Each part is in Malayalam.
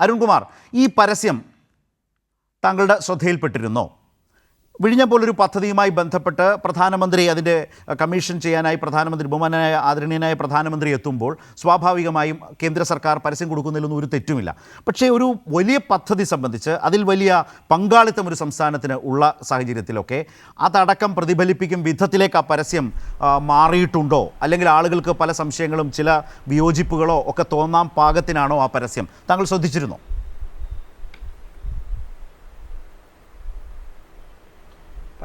അരുൺകുമാർ ഈ പരസ്യം താങ്കളുടെ ശ്രദ്ധയിൽപ്പെട്ടിരുന്നോ? വിഴിഞ്ഞ പോലൊരു പദ്ധതിയുമായി ബന്ധപ്പെട്ട് പ്രധാനമന്ത്രി അതിന്റെ കമ്മീഷൻ ചെയ്യാനായി പ്രധാനമന്ത്രി ബഹുമാനായ ആദരണീയനായ പ്രധാനമന്ത്രി എത്തുമ്പോൾ സ്വാഭാവികമായും കേന്ദ്ര സർക്കാർ പരസ്യം കൊടുക്കുന്നതിലൊന്നും ഒരു തെറ്റുമില്ല. പക്ഷേ ഒരു വലിയ പദ്ധതി സംബന്ധിച്ച് അതിൽ വലിയ പങ്കാളിത്തം ഒരു സംസ്ഥാനത്തിന് ഉള്ള സാഹചര്യത്തിലൊക്കെ അതടക്കം പ്രതിഫലിപ്പിക്കും വിധത്തിലേക്ക് ആ പരസ്യം മാറിയിട്ടുണ്ടോ? അല്ലെങ്കിൽ ആളുകൾക്ക് പല സംശയങ്ങളും ചില വിയോജിപ്പുകളോ ഒക്കെ തോന്നാം പാകത്തിനാണോ ആ പരസ്യം? താങ്കൾ ശ്രദ്ധിച്ചിരുന്നോ?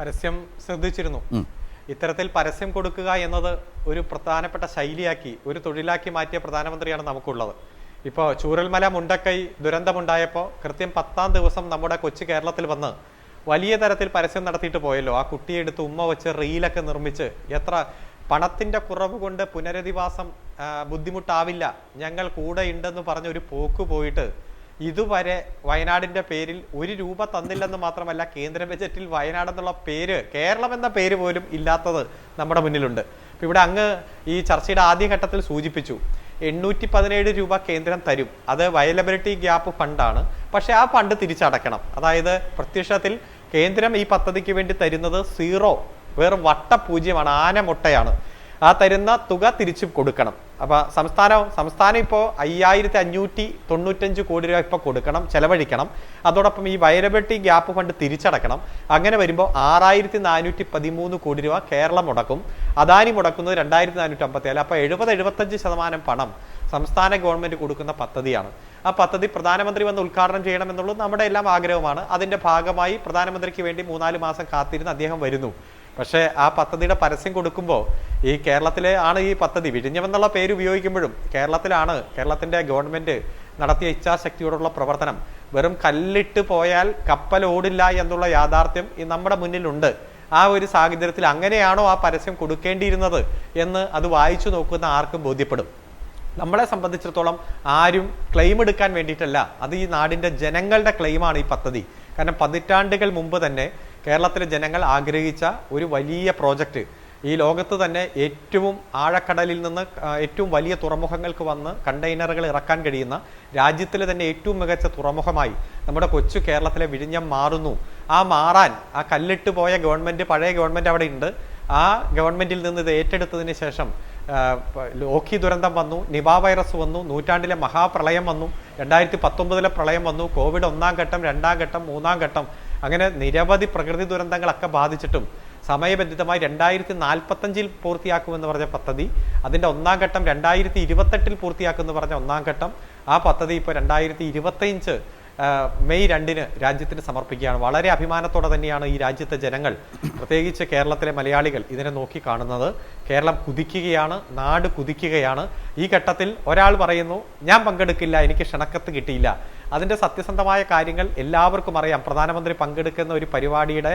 പരസ്യം ശ്രദ്ധിച്ചിരുന്നു. ഇത്തരത്തിൽ പരസ്യം കൊടുക്കുക എന്നത് ഒരു പ്രധാനപ്പെട്ട ശൈലിയാക്കി ഒരു തൊഴിലാക്കി മാറ്റിയ പ്രധാനമന്ത്രിയാണ് നമുക്കുള്ളത്. ഇപ്പോൾ ചൂരൽമല മുണ്ടക്കൈ ദുരന്തമുണ്ടായപ്പോൾ കൃത്യം പത്താം ദിവസം നമ്മുടെ കൊച്ചു കേരളത്തിൽ വന്ന് വലിയ തരത്തിൽ പരസ്യം നടത്തിയിട്ട് പോയല്ലോ. ആ കുട്ടിയെ എടുത്ത് ഉമ്മ വെച്ച് റീലൊക്കെ നിർമ്മിച്ച് എത്ര പണത്തിന്റെ കുറവ് കൊണ്ട് പുനരധിവാസം ബുദ്ധിമുട്ടാവില്ല ഞങ്ങൾ കൂടെ ഉണ്ടെന്ന് പറഞ്ഞ ഒരു പോക്ക് പോയിട്ട് ഇതുവരെ വയനാടിന്റെ പേരിൽ ഒരു രൂപ തന്നില്ലെന്ന് മാത്രമല്ല കേന്ദ്ര ബജറ്റിൽ വയനാട് എന്നുള്ള പേര് കേരളം എന്ന പേര് പോലും ഇല്ലാത്തത് നമ്മുടെ മുന്നിലുണ്ട്. അപ്പൊ ഇവിടെ അങ്ങ് ഈ ചർച്ചയുടെ ആദ്യഘട്ടത്തിൽ സൂചിപ്പിച്ചു എണ്ണൂറ്റി പതിനേഴ് രൂപ കേന്ദ്രം തരും. അത് വയലബിലിറ്റി ഗ്യാപ്പ് ഫണ്ടാണ്. പക്ഷേ ആ ഫണ്ട് തിരിച്ചടക്കണം അതായത് പ്രത്യക്ഷത്തിൽ കേന്ദ്രം ഈ പദ്ധതിക്ക് വേണ്ടി തരുന്നത് സീറോ വെറും വട്ടപൂജ്യമാണ് ആന മുട്ടയാണ്. ആ തരുന്ന തുക തിരിച്ചു കൊടുക്കണം. അപ്പൊ സംസ്ഥാനം സംസ്ഥാനം ഇപ്പോൾ അയ്യായിരത്തി അഞ്ഞൂറ്റി തൊണ്ണൂറ്റഞ്ച് കോടി രൂപ ഇപ്പോൾ കൊടുക്കണം ചെലവഴിക്കണം. അതോടൊപ്പം ഈ വയലബിലിറ്റി ഗ്യാപ്പ് ഫണ്ട് തിരിച്ചടക്കണം. അങ്ങനെ വരുമ്പോൾ ആറായിരത്തി നാനൂറ്റി പതിമൂന്ന് കോടി രൂപ കേരളം മുടക്കും. അദാനി മുടക്കുന്നത് രണ്ടായിരത്തി നാനൂറ്റി അമ്പത്തി ഏഴ് അപ്പോൾ എഴുപത് എഴുപത്തഞ്ച് ശതമാനം പണം സംസ്ഥാന ഗവൺമെന്റ് കൊടുക്കുന്ന പദ്ധതിയാണ്. ആ പദ്ധതി പ്രധാനമന്ത്രി വന്ന് ഉദ്ഘാടനം ചെയ്യണം എന്നുള്ളത് നമ്മുടെ എല്ലാം ആഗ്രഹമാണ്. അതിന്റെ ഭാഗമായി പ്രധാനമന്ത്രിക്ക് വേണ്ടി മൂന്നാൽ മാസം കാത്തിരുന്ന് അദ്ദേഹം വരുന്നു. പക്ഷേ ആ പദ്ധതിയുടെ പരസ്യം കൊടുക്കുമ്പോൾ ഈ കേരളത്തിലെ ആണ് ഈ പദ്ധതി. വിഴിഞ്ഞമെന്നുള്ള പേര് ഉപയോഗിക്കുമ്പോഴും കേരളത്തിലാണ് കേരളത്തിന്റെ ഗവൺമെന്റ് നടത്തിയ ഇച്ഛാശക്തിയോടുള്ള പ്രവർത്തനം. വെറും കല്ലിട്ട് പോയാൽ കപ്പൽ ഓടില്ല എന്നുള്ള യാഥാർത്ഥ്യം ഈ നമ്മുടെ മുന്നിലുണ്ട്. ആ ഒരു സാഹചര്യത്തിൽ അങ്ങനെയാണോ ആ പരസ്യം കൊടുക്കേണ്ടിയിരുന്നത് എന്ന് അത് വായിച്ചു നോക്കുന്ന ആർക്കും ബോധ്യപ്പെടും. നമ്മളെ സംബന്ധിച്ചിടത്തോളം ആരും ക്ലെയിം എടുക്കാൻ വേണ്ടിയിട്ടല്ല. അത് ഈ നാടിന്റെ ജനങ്ങളുടെ ക്ലെയിമാണ് ഈ പദ്ധതി. കാരണം പതിറ്റാണ്ടുകൾ മുമ്പ് തന്നെ കേരളത്തിലെ ജനങ്ങൾ ആഗ്രഹിച്ച ഒരു വലിയ പ്രോജക്റ്റ്. ഈ ലോകത്ത് തന്നെ ഏറ്റവും ആഴക്കടലിൽ നിന്ന് ഏറ്റവും വലിയ തുറമുഖങ്ങൾക്ക് വന്ന് കണ്ടെയ്നറുകൾ ഇറക്കാൻ കഴിയുന്ന രാജ്യത്തിലെ തന്നെ ഏറ്റവും മികച്ച തുറമുഖമായി നമ്മുടെ കൊച്ചു കേരളത്തിലെ വിഴിഞ്ഞം മാറുന്നു. ആ മാറാൻ ആ കല്ലിട്ട് പോയ ഗവൺമെന്റ് പഴയ ഗവൺമെന്റ് അവിടെ ഉണ്ട്. ആ ഗവൺമെന്റിൽ നിന്ന് ഇത് ഏറ്റെടുത്തതിന് ശേഷം ലോക്കി ദുരന്തം വന്നു നിപ വൈറസ് വന്നു നൂറ്റാണ്ടിലെ മഹാപ്രളയം വന്നു രണ്ടായിരത്തി പത്തൊമ്പതിലെ പ്രളയം വന്നു കോവിഡ് ഒന്നാം ഘട്ടം രണ്ടാം ഘട്ടം മൂന്നാം ഘട്ടം അങ്ങനെ നിരവധി പ്രകൃതി ദുരന്തങ്ങളൊക്കെ ബാധിച്ചിട്ടും സമയബന്ധിതമായി രണ്ടായിരത്തി നാൽപ്പത്തഞ്ചിൽ പൂർത്തിയാക്കുമെന്ന് പറഞ്ഞ പദ്ധതി അതിന്റെ ഒന്നാം ഘട്ടം രണ്ടായിരത്തി ഇരുപത്തെട്ടിൽ പൂർത്തിയാക്കുമെന്ന് പറഞ്ഞ ഒന്നാം ഘട്ടം ആ പദ്ധതി ഇപ്പോൾ രണ്ടായിരത്തി ഇരുപത്തഞ്ച് മെയ് രണ്ടിന് രാജ്യത്തിന് സമർപ്പിക്കുകയാണ്. വളരെ അഭിമാനത്തോടെ തന്നെയാണ് ഈ രാജ്യത്തെ ജനങ്ങൾ പ്രത്യേകിച്ച് കേരളത്തിലെ മലയാളികൾ ഇതിനെ നോക്കി കാണുന്നത്. കേരളം കുതിക്കുകയാണ് നാട് കുതിക്കുകയാണ്. ഈ ഘട്ടത്തിൽ ഒരാൾ പറയുന്നു ഞാൻ പങ്കെടുക്കില്ല എനിക്ക് ക്ഷണക്കത്ത് കിട്ടിയില്ല. അതിന്റെ സത്യസന്ധമായ കാര്യങ്ങൾ എല്ലാവർക്കും അറിയാം. പ്രധാനമന്ത്രി പങ്കെടുക്കുന്ന ഒരു പരിപാടിയുടെ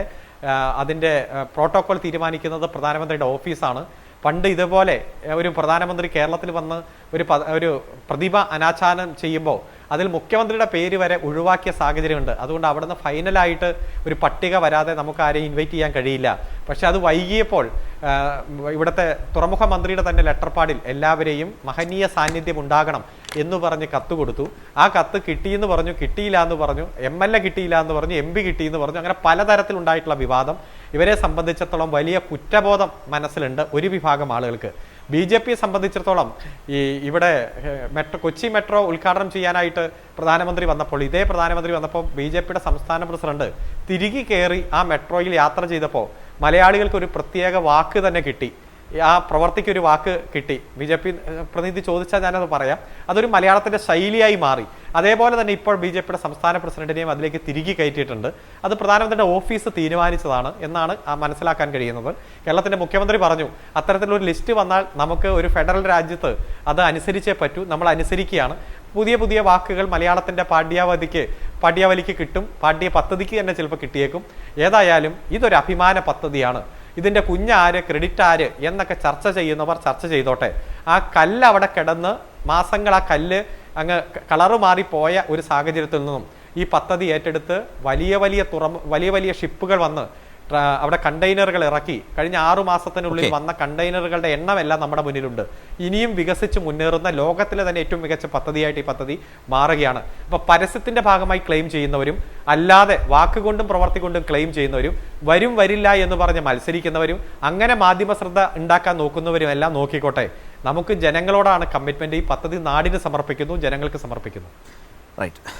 അതിന്റെ പ്രോട്ടോകോൾ തീരുമാനിക്കുന്നത് പ്രധാനമന്ത്രിയുടെ ഓഫീസാണ്. പണ്ട് ഇതുപോലെ ഒരു പ്രധാനമന്ത്രി കേരളത്തിൽ വന്ന് ഒരു ഒരു പ്രതിഭ അനാച്ഛാദനം ചെയ്യുമ്പോൾ അതിൽ മുഖ്യമന്ത്രിയുടെ പേര് വരെ ഒഴിവാക്കിയ സാഹചര്യമുണ്ട്. അതുകൊണ്ട് അവിടുന്ന് ഫൈനലായിട്ട് ഒരു പട്ടിക വരാതെ നമുക്ക് ആരെയും ഇൻവൈറ്റ് ചെയ്യാൻ കഴിയില്ല. പക്ഷെ അത് വൈകിയപ്പോൾ ഇവിടുത്തെ തുറമുഖ മന്ത്രിയുടെ തന്നെ ലെറ്റർപാടിൽ എല്ലാവരെയും മഹനീയ സാന്നിധ്യം ഉണ്ടാകണം എന്ന് പറഞ്ഞ് കത്ത് കൊടുത്തു. ആ കത്ത് കിട്ടിയെന്ന് പറഞ്ഞു കിട്ടിയില്ല എന്ന് പറഞ്ഞു എം എൽ എ കിട്ടിയില്ല എന്ന് പറഞ്ഞു എം പി കിട്ടിയെന്ന് പറഞ്ഞു അങ്ങനെ പലതരത്തിലുണ്ടായിട്ടുള്ള വിവാദം. ഇവരെ സംബന്ധിച്ചിടത്തോളം വലിയ കുറ്റബോധം മനസ്സിലുണ്ട് ഒരു വിഭാഗം ആളുകൾക്ക്. ബി ജെ പിയെ സംബന്ധിച്ചിടത്തോളം ഈ ഇവിടെ മെട്രോ കൊച്ചി മെട്രോ ഉദ്ഘാടനം ചെയ്യാനായിട്ട് പ്രധാനമന്ത്രി വന്നപ്പോൾ ഇതേ പ്രധാനമന്ത്രി വന്നപ്പോൾ ബി ജെ പിയുടെ സംസ്ഥാന പ്രസിഡന്റ് തിരികെ കയറി ആ മെട്രോയിൽ യാത്ര ചെയ്തപ്പോൾ മലയാളികൾക്ക് ഒരു പ്രത്യേക വാക്ക് തന്നെ കിട്ടി. ആ പ്രവർത്തിക്ക് ഒരു വാക്ക് കിട്ടി. ബി ജെ പി പ്രതിനിധി ചോദിച്ചാൽ ഞാനത് പറയാം. അതൊരു മലയാളത്തിന്റെ ശൈലിയായി മാറി. അതേപോലെ തന്നെ ഇപ്പോൾ ബി ജെ പിയുടെ സംസ്ഥാന പ്രസിഡന്റിനെയും അതിലേക്ക് തിരികെ കയറ്റിയിട്ടുണ്ട്. അത് പ്രധാനമന്ത്രിയുടെ ഓഫീസ് തീരുമാനിച്ചതാണ് എന്നാണ് ആ മനസ്സിലാക്കാൻ കഴിയുന്നത്. കേരളത്തിന്റെ മുഖ്യമന്ത്രി പറഞ്ഞു അത്തരത്തിലൊരു ലിസ്റ്റ് വന്നാൽ നമുക്ക് ഒരു ഫെഡറൽ രാജ്യത്ത് അത് അനുസരിച്ചേ പറ്റൂ. നമ്മൾ അനുസരിക്കുകയാണ്. പുതിയ പുതിയ വാക്കുകൾ മലയാളത്തിന്റെ പാഠ്യാവധിക്ക് പാഠ്യാവലിക്ക് കിട്ടും. പാഠ്യ പദ്ധതിക്ക് തന്നെ ചിലപ്പോൾ കിട്ടിയേക്കും. ഏതായാലും ഇതൊരു അഭിമാന പദ്ധതിയാണ്. ഇതിന്റെ കുഞ്ഞാര് ക്രെഡിറ്റ് ആര് എന്നൊക്കെ ചർച്ച ചെയ്യുന്നവർ ചർച്ച ചെയ്തോട്ടെ. ആ കല്ല് അവിടെ കിടന്ന് മാസങ്ങൾ ആ കല്ല് അങ്ങ് കളറ് മാറിപ്പോയ ഒരു സാഹചര്യത്തിൽ നിന്നും ഈ പദ്ധതി ഏറ്റെടുത്ത് വലിയ വലിയ തുറ വലിയ വലിയ ഷിപ്പുകൾ വന്ന് അവിടെ കണ്ടെയ്നറുകൾ ഇറക്കി. കഴിഞ്ഞ ആറു മാസത്തിനുള്ളിൽ വന്ന കണ്ടെയ്നറുകളുടെ എണ്ണം എല്ലാം നമ്മുടെ മുന്നിലുണ്ട്. ഇനിയും വികസിച്ച് മുന്നേറുന്ന ലോകത്തിലെ തന്നെ ഏറ്റവും മികച്ച പദ്ധതിയായിട്ട് ഈ പദ്ധതി മാറുകയാണ്. അപ്പോൾ പരസ്യത്തിന്റെ ഭാഗമായി ക്ലെയിം ചെയ്യുന്നവരും അല്ലാതെ വാക്കുകൊണ്ടും പ്രവർത്തി കൊണ്ടും ക്ലെയിം ചെയ്യുന്നവരും വരും വരില്ല എന്ന് പറഞ്ഞ് മത്സരിക്കുന്നവരും അങ്ങനെ മാധ്യമ ശ്രദ്ധ ഉണ്ടാക്കാൻ നോക്കുന്നവരും എല്ലാം നോക്കിക്കോട്ടെ. നമുക്ക് ജനങ്ങളോടാണ് കമ്മിറ്റ്മെന്റ് ഈ പദ്ധതി നാടിന് സമർപ്പിക്കുന്നു ജനങ്ങൾക്ക് സമർപ്പിക്കുന്നു. റൈറ്റ്